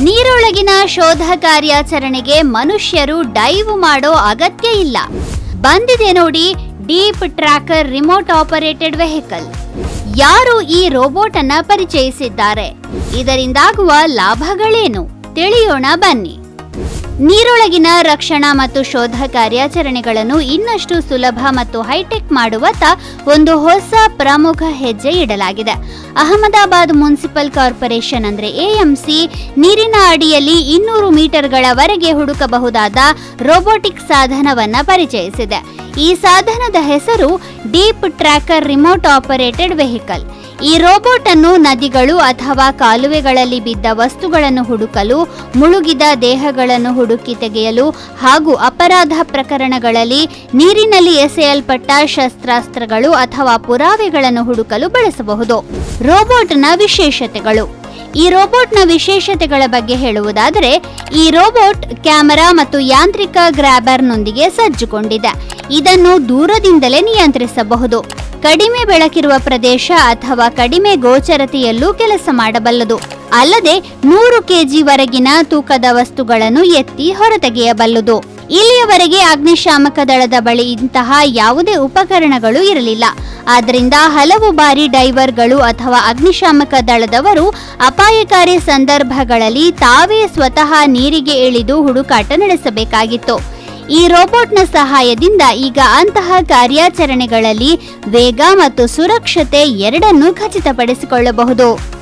ನೀರೊಳಗಿನ ಶೋಧ ಕಾರ್ಯಾಚರಣೆಗೆ ಮನುಷ್ಯರು ಡೈವ್ ಮಾಡೋ ಅಗತ್ಯ ಇಲ್ಲ. ಬಂದಿದೆ ನೋಡಿ, deep tracker remote operated vehicle. ಯಾರು ಈ ರೋಬೋಟ್ ಅನ್ನ ಪರಿಚಯಿಸಿದ್ದಾರೆ? ಇದರಿಂದಾಗುವ ಲಾಭಗಳೇನು? ತಿಳಿಯೋಣ ಬನ್ನಿ. ನೀರೊಳಗಿನ ರಕ್ಷಣಾ ಮತ್ತು ಶೋಧ ಕಾರ್ಯಾಚರಣೆಗಳನ್ನು ಇನ್ನಷ್ಟು ಸುಲಭ ಮತ್ತು ಹೈಟೆಕ್ ಮಾಡುವತ್ತ ಒಂದು ಹೊಸ ಪ್ರಮುಖ ಹೆಜ್ಜೆ ಇಡಲಾಗಿದೆ. ಅಹಮದಾಬಾದ್ ಮುನ್ಸಿಪಲ್ ಕಾರ್ಪೊರೇಷನ್ ಅಂದ್ರೆ ಎಎಂಸಿ ನೀರಿನ ಅಡಿಯಲ್ಲಿ ಇನ್ನೂರು ಮೀಟರ್ಗಳವರೆಗೆ ಹುಡುಕಬಹುದಾದ ರೋಬೋಟಿಕ್ ಸಾಧನವನ್ನು ಪರಿಚಯಿಸಿದೆ. ಈ ಸಾಧನದ ಹೆಸರು deep tracker remote operated vehicle. ಈ ರೋಬೋಟ್ ಅನ್ನು ನದಿಗಳು ಅಥವಾ ಕಾಲುವೆಗಳಲ್ಲಿ ಬಿದ್ದ ವಸ್ತುಗಳನ್ನು ಹುಡುಕಲು, ಮುಳುಗಿದ ದೇಹಗಳನ್ನು ಹುಡುಕಿ ತೆಗೆಯಲು ಹಾಗೂ ಅಪರಾಧ ಪ್ರಕರಣಗಳಲ್ಲಿ ನೀರಿನಲ್ಲಿ ಎಸೆಯಲ್ಪಟ್ಟ ಶಸ್ತ್ರಾಸ್ತ್ರಗಳು ಅಥವಾ ಪುರಾವೆಗಳನ್ನು ಹುಡುಕಲು ಬಳಸಬಹುದು. ರೋಬೋಟ್ನ ವಿಶೇಷತೆಗಳು. ಈ ರೋಬೋಟ್ನ ವಿಶೇಷತೆಗಳ ಬಗ್ಗೆ ಹೇಳುವುದಾದರೆ, ಈ ರೋಬೋಟ್ ಕ್ಯಾಮೆರಾ ಮತ್ತು ಯಾಂತ್ರಿಕ ಗ್ರಾಬರ್ನೊಂದಿಗೆ ಸಜ್ಜುಗೊಂಡಿದೆ. ಇದನ್ನು ದೂರದಿಂದಲೇ ನಿಯಂತ್ರಿಸಬಹುದು. ಕಡಿಮೆ ಬೆಳಕಿರುವ ಪ್ರದೇಶ ಅಥವಾ ಕಡಿಮೆ ಗೋಚರತೆಯಲ್ಲೂ ಕೆಲಸ ಮಾಡಬಲ್ಲದು. ಅಲ್ಲದೆ ನೂರು ಕೆಜಿವರೆಗಿನ ತೂಕದ ವಸ್ತುಗಳನ್ನು ಎತ್ತಿ ಹೊರತೆಗೆಯಬಲ್ಲದು. ಇಲ್ಲಿಯವರೆಗೆ ಅಗ್ನಿಶಾಮಕ ದಳದ ಬಳಿ ಇಂತಹ ಯಾವುದೇ ಉಪಕರಣಗಳು ಇರಲಿಲ್ಲ. ಆದ್ದರಿಂದ ಹಲವು ಬಾರಿ ಡೈವರ್ಗಳು ಅಥವಾ ಅಗ್ನಿಶಾಮಕ ದಳದವರು ಅಪಾಯಕಾರಿ ಸಂದರ್ಭಗಳಲ್ಲಿ ತಾವೇ ಸ್ವತಃ ನೀರಿಗೆ ಇಳಿದು ಹುಡುಕಾಟ ನಡೆಸಬೇಕಾಗಿತ್ತು. ಈ ರೋಬೋಟ್ನ ಸಹಾಯದಿಂದ ಈಗ ಅಂತಹ ಕಾರ್ಯಾಚರಣೆಗಳಲ್ಲಿ ವೇಗ ಮತ್ತು ಸುರಕ್ಷತೆ ಎರಡನ್ನೂ ಖಚಿತಪಡಿಸಿಕೊಳ್ಳಬಹುದು.